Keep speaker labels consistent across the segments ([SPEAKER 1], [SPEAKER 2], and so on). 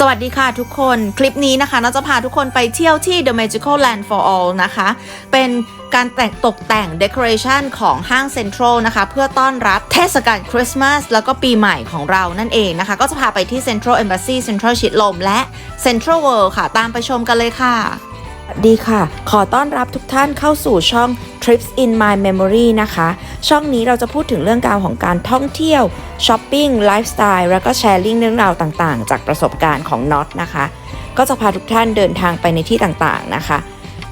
[SPEAKER 1] สวัสดีค่ะทุกคนคลิปนี้นะคะเราจะพาทุกคนไปเที่ยวที่ The Magical Land for All นะคะ เป็นการแต่งตกแต่ง decoration ของห้างเซ็นทรัลนะคะ เพื่อต้อนรับเทศกาลคริสต์มาสแล้วก็ปีใหม่ของเรานั่นเองนะคะ ก็จะพาไปที่ Central Embassy Central ชิดลม และ Central World ค่ะ ตามไปชมกันเลยค่ะ
[SPEAKER 2] สวัสดีค่ะ ขอต้อนรับทุกท่านเข้าสู่ช่อง Trips in My Memory นะคะ ช่องนี้เราจะพูดถึงเรื่องราวของการท่องเที่ยวช้อปปิ้งไลฟ์สไตล์แล้วก็แชร์ลิงเรื่องราวต่างๆ จากประสบการณ์ของน็อตนะคะ ก็จะพาทุกท่านเดินทางไปในที่ต่างๆนะคะ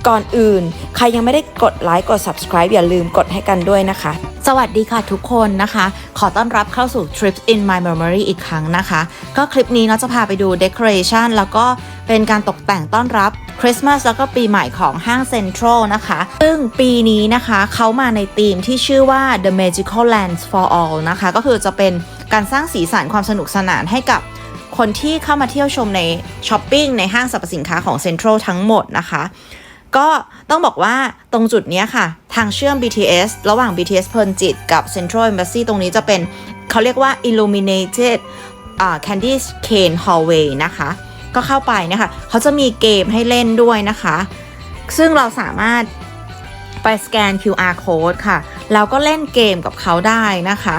[SPEAKER 2] ก่อนอื่น ใครยังไม่ได้กดไลค์กด subscribe อย่าลืมกดให้กันด้วยนะคะ
[SPEAKER 1] สวัสดีค่ะทุกคนนะคะ ขอต้อนรับเข้าสู่ Trips in My Memory อีกครั้งนะคะ ก็คลิปนี้เราจะพาไปดู Decoration แล้วก็เป็นการตกแต่งต้อนรับคริสต์มาสแล้วก็ปีใหม่ของห้างเซ็นทรัลนะคะ ซึ่งปีนี้นะคะเขามาในธีมที่ชื่อว่า The Magical Lands for All นะคะ ก็คือจะเป็นการสร้างสีสันความสนุกสนานให้กับคนที่เข้ามาเที่ยวชมในช้อปปิ้งในห้างสรรพสินค้าของเซ็นทรัลทั้งหมดนะคะ ก็ต้องบอกว่าตรงจุดนี้ค่ะ ทางเชื่อม BTS ระหว่าง BTS เพลินจิตกับ Central Embassy ตรงนี้จะเป็นเขาเรียกว่า illuminated อ่า candy cane hallway นะคะ ก็เข้าไปนะคะเขาจะมีเกมให้เล่นด้วยนะคะ ซึ่งเราสามารถไปสแกน QR code ค่ะ แล้วก็เล่นเกมกับเขาได้นะคะ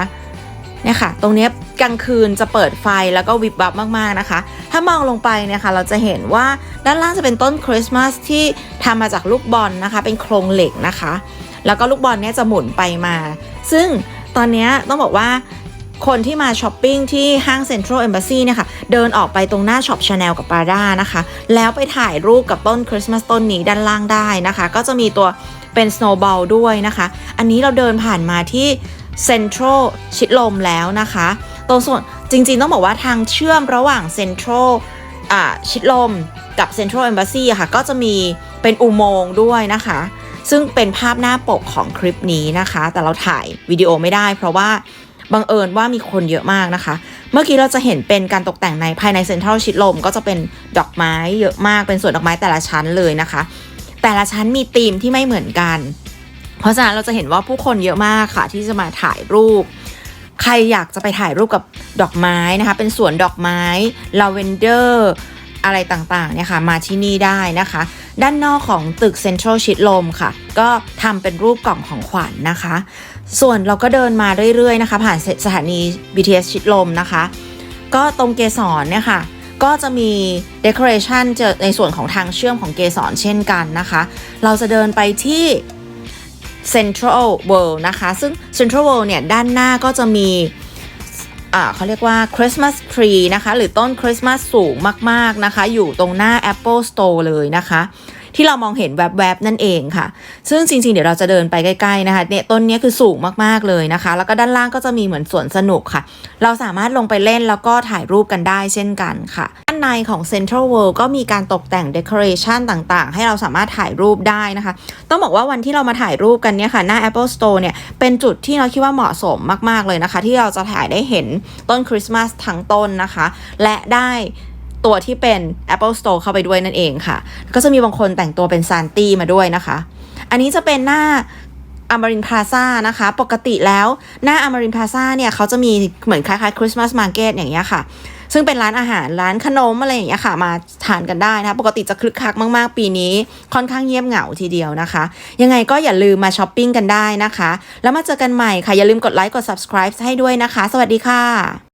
[SPEAKER 1] เนี่ยค่ะ ตรงนี้ กลางคืนจะเปิดไฟแล้วก็วิบวับมากๆนะคะ ถ้ามองลงไปเนี่ยค่ะเราจะเห็นว่าด้านล่างจะเป็นต้นคริสต์มาสที่ทำมาจากลูกบอลนะคะ เป็นโครงเหล็กนะคะ แล้วก็ลูกบอลเนี่ยจะหมุนไปมา ซึ่งตอนนี้ต้องบอกว่าคนที่มาช้อปปิ้งที่ห้างเซ็นทรัล e อ b a s s y เนี่ยค่ะ เดินออกไปตรงหน้าช็อปชาแนลกับปาด้านะคะ แล้วไปถ่ายรูปกับต้นคริสต์มาสต้นนี้ด้านล่างได้นะคะ ก็จะมีตัวเป็น snowball ด้วยนะคะ อันนี้เราเดินผ่านมาที่เซ็นทรัลชิดลมแล้วนะคะ ตรงส่วนจริงๆ ต้องบอกว่าทางเชื่อมระหว่างเซ็นทรัลอ่าชิดลมกับเซ็นทรัล e อ b a s s y ค่ะ ก็จะมีเป็นอุโมงค์ด้วยนะคะ ซึ่งเป็นภาพหน้าปกของคลิปนี้นะคะ แต่เราถ่ายวิดีโอไม่ได้ เพราะว่าบังเอิญว่ามีคนเยอะมากนะคะ เมื่อกี้เราจะเห็นเป็นการตกแต่งในภายในเซ็นทรัลชิดลม ก็จะเป็นดอกไม้เยอะมากเป็นสวนดอกไม้แต่ละชั้นเลยนะคะ แต่ละชั้นมีธีมที่ไม่เหมือนกัน เพราะฉะนั้นเราจะเห็นว่าผู้คนเยอะมากค่ะ ที่จะมาถ่ายรูป ใครอยากจะไปถ่ายรูปกับดอกไม้นะคะ เป็นสวนดอกไม้ลาเวนเดอร์อะไรต่างๆเนี่ยค่ะมาที่นี่ได้นะคะ ด้านนอกของตึกเซ็นทรัลชิดลมค่ะ ก็ทำเป็นรูปกล่องของขวัญนนะคะ ส่วนเราก็เดินมาเรื่อยๆนะคะ ผ่านสถานี BTS ชิดลมนะคะ ก็ตรงเกสรเนี่ยค่ะก็จะมี decoration เจอในส่วนของทางเชื่อมของเกสรเช่นกันนะคะ เราจะเดินไปที่ Central World นะคะ ซึ่ง Central World เนี่ย ด้านหน้าก็จะมีเขาเรียกว่า Christmas tree นะคะ หรือต้นคริสต์มาสสูงมาก ๆ นะคะ อยู่ตรงหน้า Apple Store เลยนะคะ ที่เรามองเห็นแวบๆ นั่นเองค่ะ ซึ่งจริง ๆ เดี๋ยวเราจะเดินไปใกล้ ๆ นะคะ เนี่ย ต้นนี้คือสูงมากๆ เลยนะคะ แล้วก็ด้านล่างก็จะมีเหมือนสวนสนุกค่ะ เราสามารถลงไปเล่นแล้วก็ถ่ายรูปกันได้เช่นกันค่ะ ในของ Central World ก็มีการตกแต่ง decoration ต่างๆ ให้เราสามารถถ่ายรูปได้นะคะ ต้องบอกว่าวันที่เรามาถ่ายรูปกันเนี่ยค่ะ หน้า Apple Store เนี่ย เป็นจุดที่เราคิดว่าเหมาะสมมากๆเลยนะคะ ที่เราจะถ่ายได้เห็นต้นคริสต์มาสทั้งต้นนะคะ และได้ตัวที่เป็น Apple Store เข้าไปด้วยนั่นเองค่ะ ก็จะมีบางคนแต่งตัวเป็นซานตี้มาด้วยนะคะ อันนี้จะเป็นหน้าอมารินพลาซ่านะคะ ปกติแล้วหน้าอมารินพลาซ่าเนี่ยเขาจะมีเหมือนคล้ายๆคริสต์มาสมาร์เก็ตอย่างเงี้ยค่ะ ซึ่งเป็นร้านอาหารร้านขนมอะไรอย่างเงี้ยค่ะมาทานกันได้นะคะปกติจะคึกคักมากๆ ปีนี้ค่อนข้างเงียบเหงาทีเดียวนะคะ ยังไงก็อย่าลืมมาช้อปปิ้งกันได้นะคะ แล้วมาเจอกันใหม่ค่ะ อย่าลืมกดไลค์กด subscribe ให้ด้วยนะคะ สวัสดีค่ะ